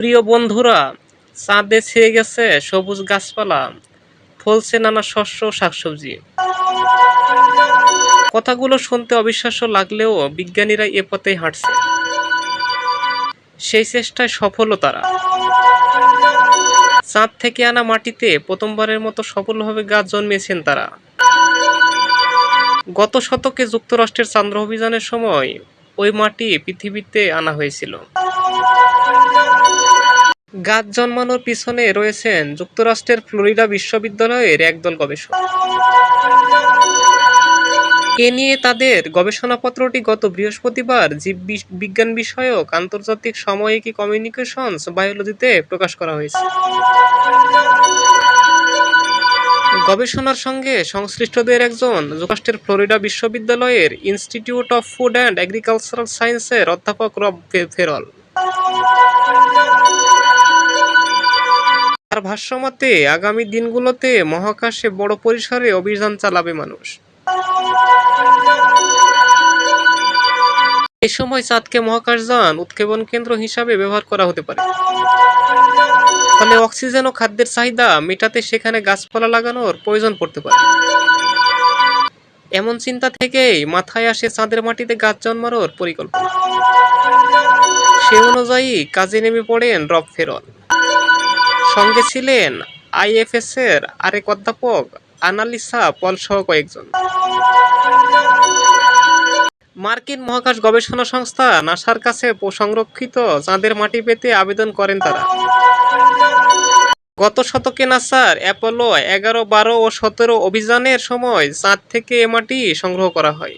প্রিয় বন্ধুরা, চাঁদে ছেয়ে গেছে সবুজ গাছপালা, ফলছে নানা শস্য শাকসবজি। কথাগুলো শুনতে অবিশ্বাস্য লাগলেও বিজ্ঞানীরা এ পথেই হাঁটছে। সেই চেষ্টায় সফলও তারা। চাঁদ থেকে আনা মাটিতে প্রথমবারের মতো সফলভাবে গাছ জন্মিয়েছেন তারা। গত শতকে যুক্তরাষ্ট্রের চান্দ্র অভিযানের সময় ওই মাটি পৃথিবীতে আনা হয়েছিল। গাছ জন্মানোর পিছনে রয়েছেন যুক্তরাষ্ট্রের ফ্লোরিডা বিশ্ববিদ্যালয়ের একদল গবেষক। এ নিয়ে তাদের গবেষণাপত্রটি গত বৃহস্পতিবার জীব বিজ্ঞান বিষয়ক আন্তর্জাতিক সাময়িকী কমিউনিকেশনস বায়োলজিতে প্রকাশ করা হয়েছে। গবেষণার সঙ্গে সংশ্লিষ্টদের একজন যুক্তরাষ্ট্রের ফ্লোরিডা বিশ্ববিদ্যালয়ের institute of food and agricultural সায়েন্সের অধ্যাপক রব ফেরল। তার ভাষ্যমতে, আগামী দিনগুলোতে মহাকাশে বড় পরিসরে অভিযান চালাবে মানুষ। এ সময় চাঁদকে মহাকাশযান উৎক্ষেপণ কেন্দ্র হিসাবে ব্যবহার করা হতে পারে। ফলে অক্সিজেন ও খাদ্যের চাহিদা মেটাতে সেখানে গাছপালা লাগানোর প্রয়োজন পড়তে পারে। এমন চিন্তা থেকেই মাথায় আসে চাঁদের মাটিতে গাছ জন্মানোর পরিকল্পনা। সে অনুযায়ী কাজে নেমে পড়েন রব ফেরল সঙ্গে ছিলেন আইএফএস এর আরেক অধ্যাপক আনালিসা পল সহ কয়েকজন। মার্কিন মহাকাশ গবেষণা সংস্থা নাসার কাছে সংরক্ষিত চাঁদের মাটি পেতে আবেদন করেন তারা। গত শতকে নাসার অ্যাপোলো এগারো, বারো ও সতেরো অভিযানের সময় চাঁদ থেকে এ মাটি সংগ্রহ করা হয়।